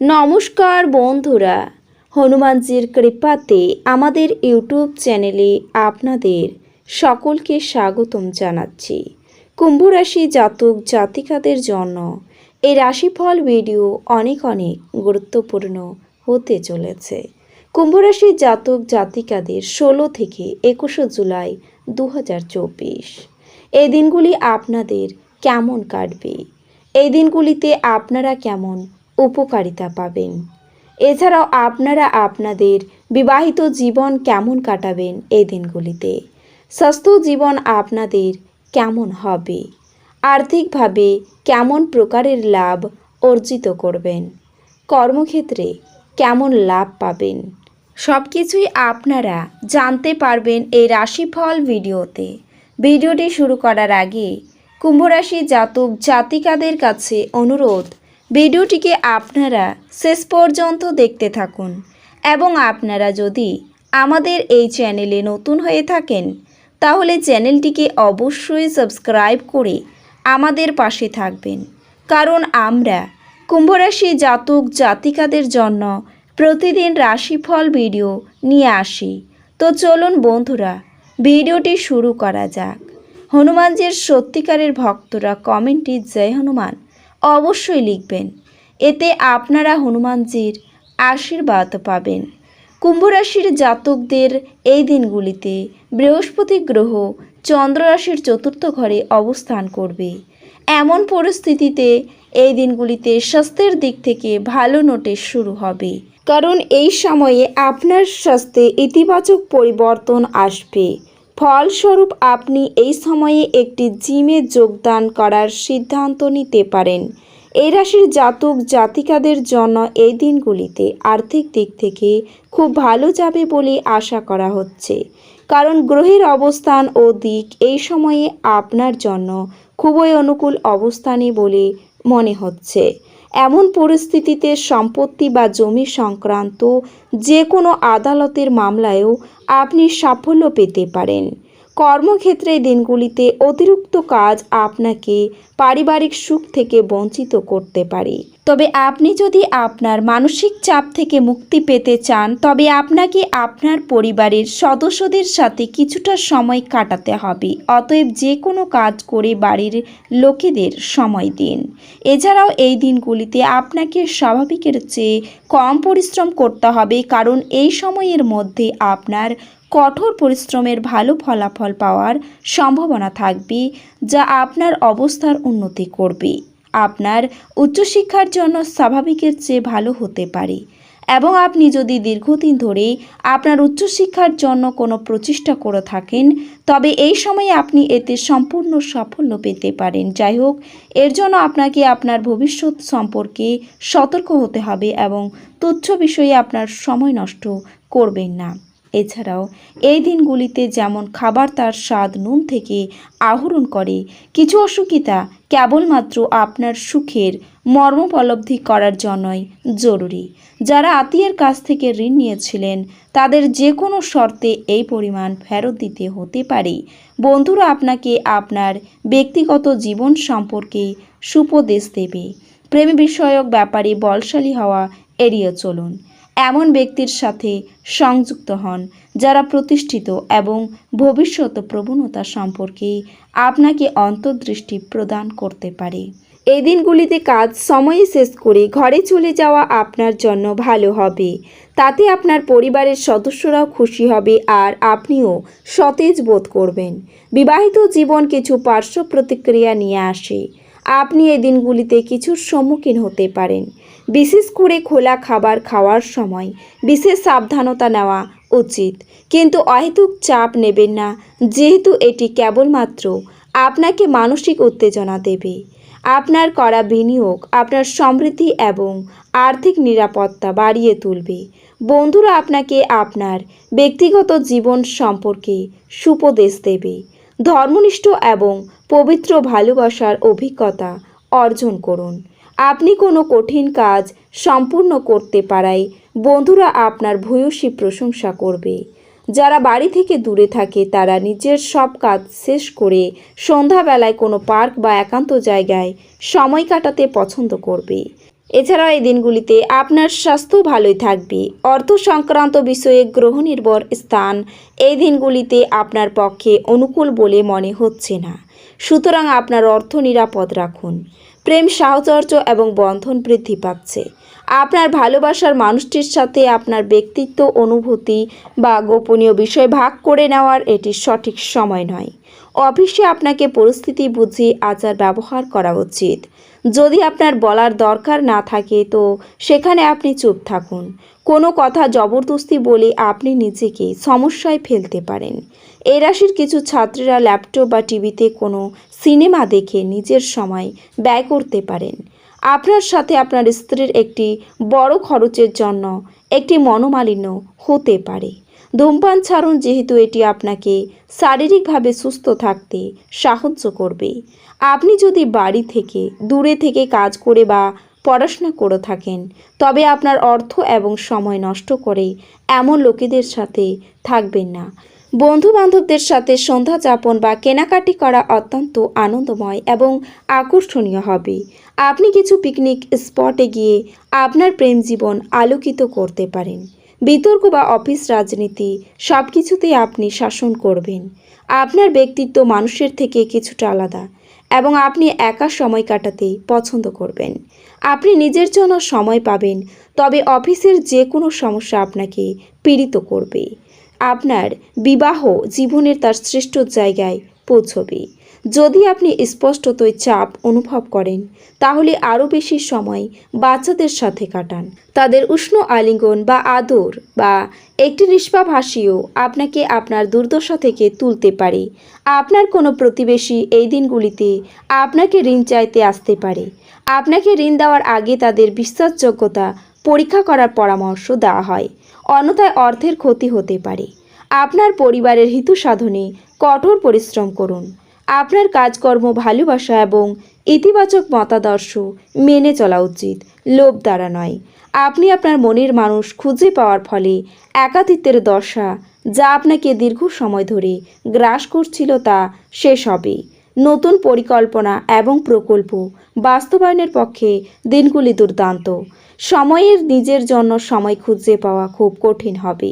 নমস্কার বন্ধুরা, হনুমানজির কৃপাতে আমাদের ইউটিউব চ্যানেলে আপনাদের সকলকে স্বাগতম জানাচ্ছি। কুম্ভ রাশি জাতক জাতিকাদের জন্য এই রাশিফল ভিডিও অনেক অনেক গুরুত্বপূর্ণ হতে চলেছে। কুম্ভ রাশি জাতক জাতিকাদের ষোলো থেকে একুশে জুলাই দু হাজার চব্বিশ। এই দিনগুলি আপনাদের কেমন কাটবে? এই দিনগুলিতে আপনারা কেমন উপকারিতা পাবেন। এছাড়াও আপনারা আপনাদের বিবাহিত জীবন কেমন কাটাবেন এই দিনগুলিতে? স্বাস্থ্য জীবন আপনাদের কেমন হবে? আর্থিকভাবে কেমন প্রকারের লাভ অর্জিত করবেন? কর্মক্ষেত্রে কেমন লাভ পাবেন? সব কিছুই আপনারা জানতে পারবেন এই রাশিফল ভিডিওতে। ভিডিওটি শুরু করার আগে কুম্ভরাশি জাতক জাতিকাদের কাছে অনুরোধ ভিডিওটিকে আপনারা শেষ পর্যন্ত দেখতে থাকুন এবং আপনারা যদি আমাদের এই চ্যানেলে নতুন হয়ে থাকেন, তাহলে চ্যানেলটিকে অবশ্যই সাবস্ক্রাইব করে আমাদের পাশে থাকবেন। কারণ আমরা কুম্ভরাশি জাতক জাতিকাদের জন্য প্রতিদিন রাশিফল ভিডিও নিয়ে আসি। তো চলুন বন্ধুরা, ভিডিওটি শুরু করা যাক। হনুমানজির সত্যিকারের ভক্তরা কমেন্টে, জয় হনুমান। অবশ্যই লিখবেন। এতে আপনারা হনুমানজির আশীর্বাদ পাবেন। কুম্ভরাশির জাতকদের এই দিনগুলিতে বৃহস্পতি গ্রহ চন্দ্ররাশির চতুর্থ ঘরে অবস্থান করবে। এমন পরিস্থিতিতে এই দিনগুলিতে স্বাস্থ্যের দিক থেকে ভালো নোটিশ শুরু হবে। কারণ এই সময়ে আপনার স্বাস্থ্যে ইতিবাচক পরিবর্তন আসবে। ফলস্বরূপ আপনি এই সময়ে একটি জিমে যোগদান করার সিদ্ধান্ত নিতে পারেন। এই রাশির জাতক জাতিকাদের জন্য এই দিনগুলিতে আর্থিক দিক থেকে খুব ভালো যাবে বলে আশা করা হচ্ছে। কারণ গ্রহের অবস্থান ও দিক এই সময়ে আপনার জন্য খুবই অনুকূল অবস্থানে বলে মনে হচ্ছে। এমন পরিস্থিতিতে সম্পত্তি বা জমি সংক্রান্ত যে কোনো আদালতের মামলায়ও আপনি সাফল্য পেতে পারেন। কর্মক্ষেত্রে দিনগুলিতে অতিরিক্ত কাজ আপনাকে পারিবারিক সুখ থেকে বঞ্চিত করতে পারে। তবে আপনি যদি আপনার মানসিক চাপ থেকে মুক্তি পেতে চান, তবে আপনাকে আপনার পরিবারের সদস্যদের সাথে কিছুটা সময় কাটাতে হবে। অতএব যে কোনো কাজ করে বাড়ির লোকেদের সময় দিন। এছাড়াও এই দিনগুলিতে আপনাকে স্বাভাবিকের চেয়ে কম পরিশ্রম করতে হবে, কারণ এই সময়ের মধ্যে আপনার কঠোর পরিশ্রমের ভালো ফলাফল পাওয়ার সম্ভাবনা থাকবে, যা আপনার অবস্থার উন্নতি করবে। আপনার উচ্চশিক্ষার জন্য স্বাভাবিকের চেয়ে ভালো হতে পারে। এবং আপনি যদি দীর্ঘদিন ধরে আপনার উচ্চশিক্ষার জন্য কোনো প্রচেষ্টা করে থাকেন, তবে এই সময়ে আপনি এতে সম্পূর্ণ সাফল্য পেতে পারেন। যাই হোক, এর জন্য আপনাকে আপনার ভবিষ্যৎ সম্পর্কে সতর্ক হতে হবে এবং তুচ্ছ বিষয়ে আপনার সময় নষ্ট করবেন না। এছাড়াও, এই দিনগুলিতে যেমন খাবার তার স্বাদ নুন থেকে আহরণ করে, কিছু অসুখিতা কেবলমাত্র আপনার সুখের মর্মোপলব্ধি করার জন্যই জরুরি। যারা আত্মীয়ের কাছ থেকে ঋণ নিয়েছিলেন, তাদের যে কোনো শর্তে এই পরিমাণ ফেরত দিতে হতে পারে। বন্ধুরা আপনাকে আপনার ব্যক্তিগত জীবন সম্পর্কে সুপদেশ দেবে। প্রেম বিষয়ক ব্যাপারে বলশালী হওয়া এড়িয়ে চলুন। এমন ব্যক্তির সাথে সংযুক্ত হন, যারা প্রতিষ্ঠিত এবং ভবিষ্যৎ প্রবণতা সম্পর্কে আপনাকে অন্তর্দৃষ্টি প্রদান করতে পারে। এই দিনগুলিতে কাজ সময়ে শেষ করে ঘরে চলে যাওয়া আপনার জন্য ভালো হবে। তাতে আপনার পরিবারের সদস্যরাও খুশি হবে আর আপনিও সতেজ বোধ করবেন। বিবাহিত জীবন কিছু পার্শ্ব প্রতিক্রিয়া নিয়ে আসে। আপনি এই দিনগুলিতে কিছুর সম্মুখীন হতে পারেন। বিশেষ করে খোলা খাবার খাওয়ার সময়। বিশেষ সাবধানতা নেওয়া উচিত। কিন্তু অহেতুক চাপ নেবেন না, যেহেতু এটি কেবলমাত্র আপনাকে মানসিক উত্তেজনা দেবে। আপনার করা বিনিয়োগ আপনার সমৃদ্ধি এবং আর্থিক নিরাপত্তা বাড়িয়ে তুলবে। বন্ধুরা আপনাকে আপনার ব্যক্তিগত জীবন সম্পর্কে সুপদেশ দেবে। ধর্মনিষ্ঠ এবং পবিত্র ভালোবাসার অভিজ্ঞতা অর্জন করুন। আপনি কোনো কঠিন কাজ সম্পূর্ণ করতে পারায় বন্ধুরা আপনার ভূয়সী প্রশংসা করবে। যারা বাড়ি থেকে দূরে থাকে, তারা নিজের সব কাজ শেষ করে সন্ধ্যাবেলায় কোনো পার্ক বা একান্ত জায়গায় সময় কাটাতে পছন্দ করবে। এছাড়াও এই দিনগুলিতে আপনার স্বাস্থ্য ভালোই থাকবে। অর্থ সংক্রান্ত বিষয়ে গ্রহনির্ভর স্থান এই দিনগুলিতে আপনার পক্ষে অনুকূল বলে মনে হচ্ছে না। সুতরাং আপনার অর্থ নিরাপদ রাখুন। প্রেম, সাহচর্য এবং বন্ধন বৃদ্ধি পাচ্ছে। আপনার ভালোবাসার মানুষটির সাথে আপনার ব্যক্তিত্ব, অনুভূতি বা গোপনীয় বিষয় ভাগ করে নেওয়ার এটি সঠিক সময় নয়। অফিসে আপনাকে পরিস্থিতি বুঝে আচার ব্যবহার করা উচিত। যদি আপনার বলার দরকার না থাকে, তো সেখানে আপনি চুপ থাকুন। কোনো কথা জবরদস্তি বলে আপনি নিজেকে সমস্যায় ফেলতে পারেন। এই রাশির কিছু ছাত্রীরা ল্যাপটপ বা টিভিতে কোনো সিনেমা দেখে নিজের সময় ব্যয় করতে পারেন। আপনার সাথে আপনার স্ত্রীর একটি বড় খরচের জন্য একটি মনোমালিন্য হতে পারে। ধূমপান ছাড়ুন যেহেতু এটি আপনাকে। শারীরিকভাবে সুস্থ থাকতে সাহায্য করবে। আপনি যদি বাড়ি থেকে, দূরে থেকে কাজ করে বা পড়াশোনা করে থাকেন, তবে আপনার অর্থ এবং সময় নষ্ট করে এমন লোকেদের সাথে থাকবেন না। বন্ধু বান্ধবদের সাথে সন্ধ্যা যাপন বা কেনাকাটি করা অত্যন্ত আনন্দময় এবং আকর্ষণীয় হবে। আপনি কিছু পিকনিক স্পটে গিয়ে আপনার প্রেম জীবন আলোকিত করতে পারেন। বিতর্ক বা অফিস রাজনীতি সব কিছুতেই আপনি শাসন করবেন। আপনার ব্যক্তিত্ব মানুষের থেকে কিছুটা আলাদা এবং আপনি একা সময় কাটাতে পছন্দ করবেন। আপনি নিজের জন্য সময় পাবেন, তবে অফিসের যে কোনো সমস্যা আপনাকে পীড়িত করবে। আপনার বিবাহ জীবনের তার শ্রেষ্ঠ জায়গায় পৌঁছবে। যদি আপনি স্পষ্টতই চাপ অনুভব করেন, তাহলে আরও বেশি সময় বাচ্চাদের সাথে কাটান। তাদের উষ্ণ আলিঙ্গন বা আদর বা একটি নিষ্পাভাসীও আপনাকে আপনার দুর্দশা থেকে তুলতে পারে। আপনার কোনো প্রতিবেশী এই দিনগুলিতে আপনাকে ঋণ চাইতে আসতে পারে। আপনাকে ঋণ দেওয়ার আগে তাদের বিশ্বাসযোগ্যতা পরীক্ষা করার পরামর্শ দেওয়া হয়। অন্যথায় অর্থের ক্ষতি হতে পারে। আপনার পরিবারের হিত সাধনে কঠোর পরিশ্রম করুন। আপনার কাজকর্ম ভালোবাসা এবং ইতিবাচক মতাদর্শ মেনে চলা উচিত, লোভ দ্বারা নয়। আপনি আপনার মনের মানুষ খুঁজে পাওয়ার ফলে একাতিত্বের দশা যা আপনাকে দীর্ঘ সময় ধরে গ্রাস করছিল তা শেষ হবে। নতুন পরিকল্পনা এবং প্রকল্প বাস্তবায়নের পক্ষে দিনগুলি দুর্দান্ত। সময়ের নিজের জন্য সময় খুঁজে পাওয়া খুব কঠিন হবে।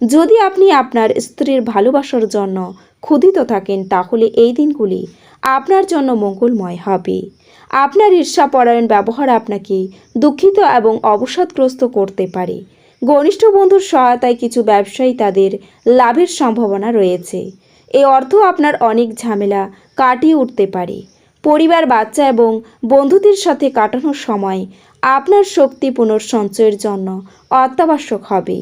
যদি আপনি আপনার স্ত্রীর ভালোবাসার জন্য ক্ষুধিত থাকেন তাহলে এই দিনগুলি আপনার জন্য মঙ্গলময় হবে। আপনার ঈর্ষাপরায়ণ ব্যবহার আপনাকে দুঃখিত এবং অবসাদগ্রস্ত করতে পারে। ঘনিষ্ঠ বন্ধুর সহায়তায় কিছু ব্যবসায়ী তাদের লাভের সম্ভাবনা রয়েছে। এই অর্থ আপনার অনেক ঝামেলা কাটিয়ে উঠতে পারে। পরিবার, বাচ্চা এবং বন্ধুদের সাথে কাটানোর সময় আপনার শক্তি পুনঃসঞ্চয়ের জন্য অত্যাবশ্যক হবে।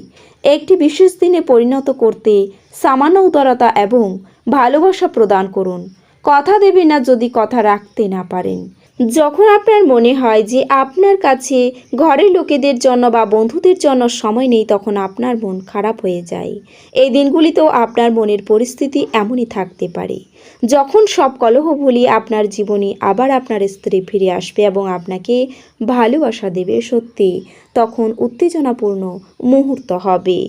একটি বিশেষ দিনে পরিণত করতে সামান্য উদারতা এবং ভালোবাসা প্রদান করুন। কথা দেবে না যদি কথা রাখতে না পারেন। যখন আপনার মনে হয় যে আপনার কাছে ঘরের লোকেদের জন্য বা বন্ধুদের জন্য সময় নেই, তখন আপনার মন খারাপ হয়ে যায়। এই দিনগুলিতেও আপনার মনের পরিস্থিতি এমনই থাকতে পারে। যখন সব কলহ ভুলিয়ে আপনার জীবনে আবার আপনার স্ত্রী ফিরে আসবে এবং আপনাকে ভালোবাসা দেবে সত্যি, তখন উত্তেজনাপূর্ণ মুহূর্ত হবে।